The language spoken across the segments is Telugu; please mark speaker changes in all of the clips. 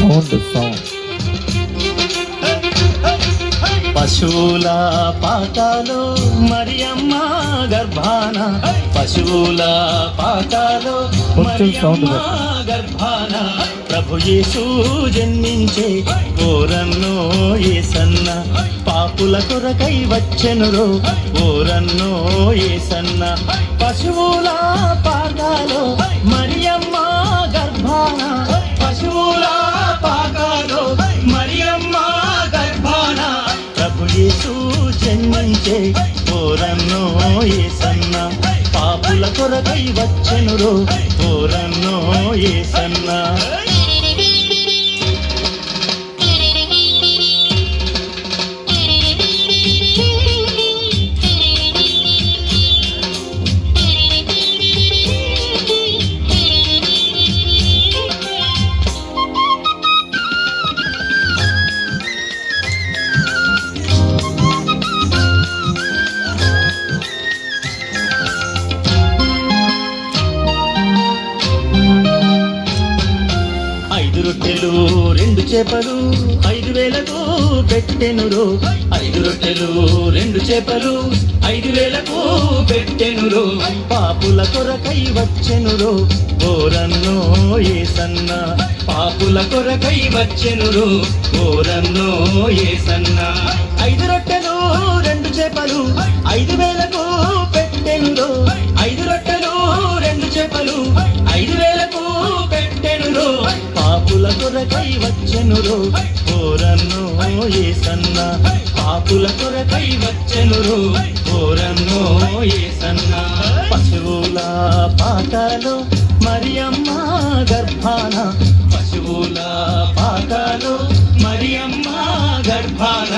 Speaker 1: సౌండ్ సౌండ్
Speaker 2: పశువుల పాకాలో మరియమ్మ గర్భాన. పశువుల పాకాలో మరియమ్మ. గర్భాన. ప్రభు యేసు జన్మించే ఓరన్నో ఏసన్న. పాపుల కొరకై వచ్చెనురో ఓరన్నో ఏసన్న. పశువుల పాకాలో జన్మించే ఓరన్నో ఏసన్న పాపుల కొరకై వచ్చెనురో? ఓరన్నో ఏసన్న రొట్టెలు రెండు చేపలు ఐదు వేలకు పెట్టెనురో. ఐదు రొట్టెలు రెండు చేపలు ఐదు వేలకు పెట్టెనురో. పాపుల కొరకై వచ్చెనురో. ఓరన్నో ఏసన్న పాపుల కొరకై వచ్చెనురో. ఓరన్నో ఏసన్న ఐదు రొట్టెలు రెండు చేపలు ఐదు కొరకై వచ్చెనురో ఏ సన్నా. పాపుల కొరకై వచ్చెనురో ఏ సన్నా. పశువుల పాటలో మరియమ్మ గర్భాన. పశువుల పాటలో మరియమ్మ గర్భాన.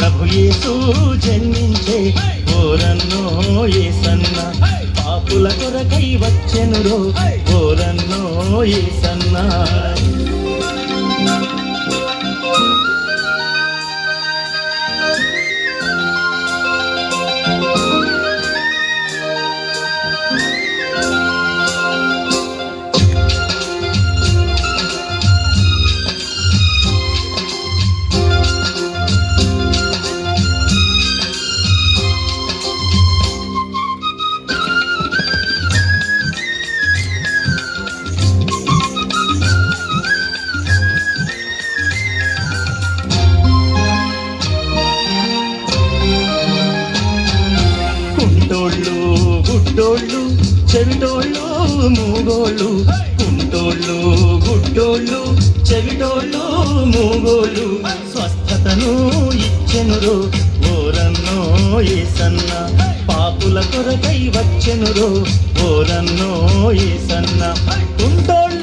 Speaker 2: ప్రభు యేసు జన్మించే ఏ సన్నా. పాపుల కొరకై వచ్చెనురో ఓరన్నో ఏ సన్నా. గుడ్డోళ్ళు చెవిటోళ్ళు మూగోళ్ళు. కుంటోళ్ళు గుడ్డోళ్ళు చెవిటోళ్ళు మూగోళ్ళు. స్వస్థతను ఇచ్చెనురో ఓరన్నో ఏసన్న. పాపుల కొరకై వచ్చెనురో ఓరన్నో ఏసన్న. కుంటోళ్ళు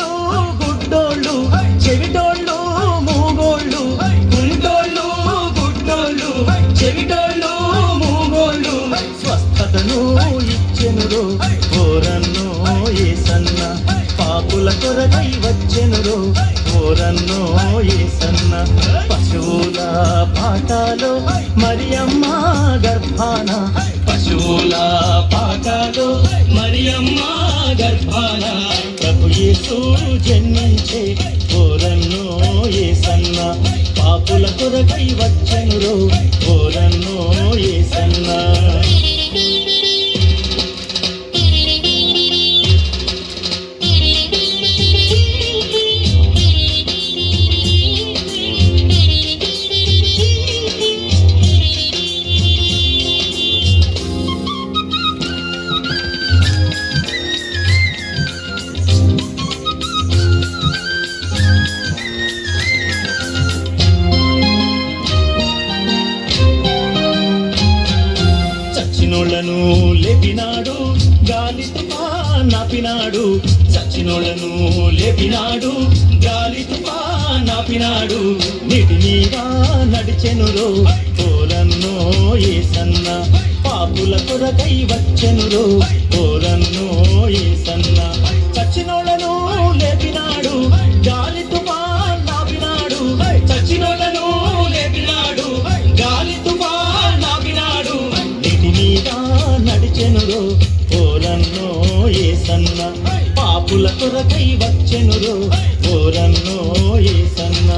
Speaker 2: పాపుల కొరకై వచ్చెనురో ఓరన్నో ఏసన్న పశువుల పాటలో మరియమ్మ గర్భాన. పశువుల పాటలో మరియమ్మ గర్భాన. ప్రభు యేసు జన్మించే ఓరన్నో ఏసన్న పాపుల కొరకై వచ్చెనురో ఓరన్నో ఏసన్న నాపినాడు చచ్చినోళ్ళను లేపినాడు గాలి నాపినాడు నీటి మీద నడిచెనురో ఓరన్నో ఏసన్న పాపుల కొరకై వచ్చెనురో ఓరన్నో ఏసన్న చచ్చినోళ్ళను లేపినాడు గాలి తుపా నాపినాడు చచ్చినోళ్ళను లేపినాడు గాలి తుపా నాపినాడు నీటి మీద నడిచెనురో ఏసన్న పాపుల కొరకై వచ్చెనురో. ఓరన్నో ఏసన్న